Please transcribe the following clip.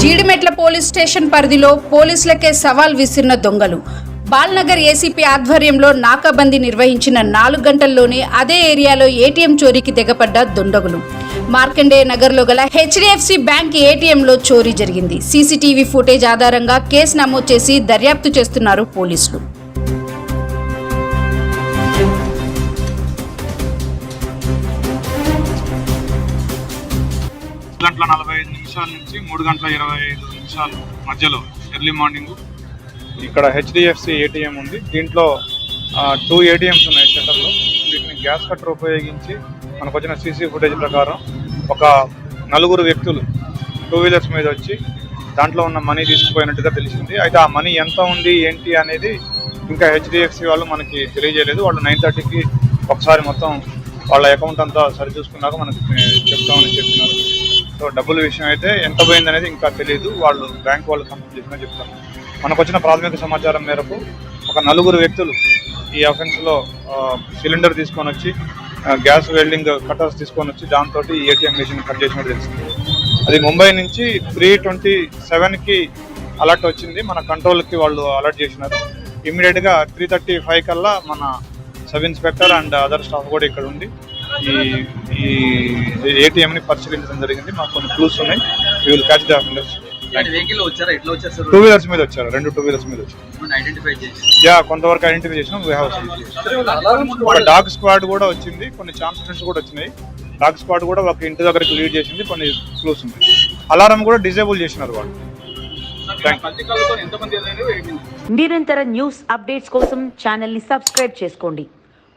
Jeedimetla police station పరిధిలో పోలీసులకే సవాల్ విసిరిన దొంగలు. బాల్నగర్ ఏసీపీ ఆధ్వర్యంలో నాకాబందీ నిర్వహించిన నాలుగు గంటల్లోనే అదే ఏరియాలో ఏటీఎం చోరీకి దిగపడ్డ దుండగులు. మార్కండేయ నగర్లో గల హెచ్డిఎఫ్సి బ్యాంక్ ఏటీఎంలో చోరీ జరిగింది. సీసీటీవీ ఫుటేజ్ ఆధారంగా కేసు నమోదు చేసి దర్యాప్తు చేస్తున్నారు పోలీసులు. గంటల నలభై ఐదు నిమిషాల నుంచి మూడు గంటల ఇరవై ఐదు నిమిషాలు మధ్యలో ఎర్లీ మార్నింగ్. ఇక్కడ హెచ్డిఎఫ్సి ఏటీఎం ఉంది. దీంట్లో టూ ఏటీఎంస్ ఉన్నాయి సెంటర్లో. వీటిని గ్యాస్ కట్టర్ ఉపయోగించి మనకు వచ్చిన సీసీ ఫుటేజ్ ప్రకారం ఒక నలుగురు వ్యక్తులు టూ వీలర్స్ మీద వచ్చి దాంట్లో ఉన్న మనీ తీసుకుపోయినట్టుగా తెలిసింది. అయితే ఆ మనీ ఎంత ఉంది ఏంటి అనేది ఇంకా హెచ్డిఎఫ్సి వాళ్ళు మనకి తెలియజేయలేదు. వాళ్ళు నైన్ థర్టీకి ఒకసారి మొత్తం వాళ్ళ అకౌంట్ అంతా సరిచూసుకున్నాక మనకి చెప్తామని చెప్పినారు. సో డబ్బుల విషయం అయితే ఎంత పోయింది అనేది ఇంకా తెలియదు వాళ్ళు బ్యాంక్ వాళ్ళు కంప్లీట్ చేసినా చెప్తారు. మనకు వచ్చిన ప్రాథమిక సమాచారం మేరకు ఒక నలుగురు వ్యక్తులు ఈ అఫెన్స్లో సిలిండర్ తీసుకొని వచ్చి గ్యాస్ వెల్డింగ్ కటర్స్ తీసుకొని వచ్చి దాంతో ఏటీఎం మిషన్ కట్ చేసినట్టు తెలిసింది అది ముంబై నుంచి త్రీ ట్వంటీ సెవెన్కి అలర్ట్ వచ్చింది. మన కంట్రోల్కి వాళ్ళు అలర్ట్ చేసినారు. ఇమీడియట్గా త్రీ థర్టీ ఫైవ్ కల్లా మన sub inspector and other staff కూడా ఇక్కడ ఉంది ఈ ఈ ఏటీఎంని పరిశీలించడం జరిగింది. మాకు కొన్ని క్లూస్ ఉన్నాయి. You will catch the offenders two wheelers మీద వచ్చారు. రెండు టూ వీలర్స్ మీద వచ్చారు. యా కొంతవరకు ఐడెంటిఫై చేసినాం. వీ డాగ్ స్క్వాడ్ కూడా వచ్చింది. కొన్ని ఛాన్స్ ఫ్రెండ్స్ కూడా వచ్చినాయి. డాగ్ స్క్వాడ్ కూడా ఒక ఇంటి దగ్గరికి లీడ్ చేసింది. కొన్ని క్లూస్ ఉన్నాయి. అలారం కూడా డిజేబుల్ చేసినారు వాళ్ళు. నిరంతర న్యూస్ అప్డేట్స్ కోసం ఛానల్ని సబ్స్క్రైబ్ చేసుకోండి.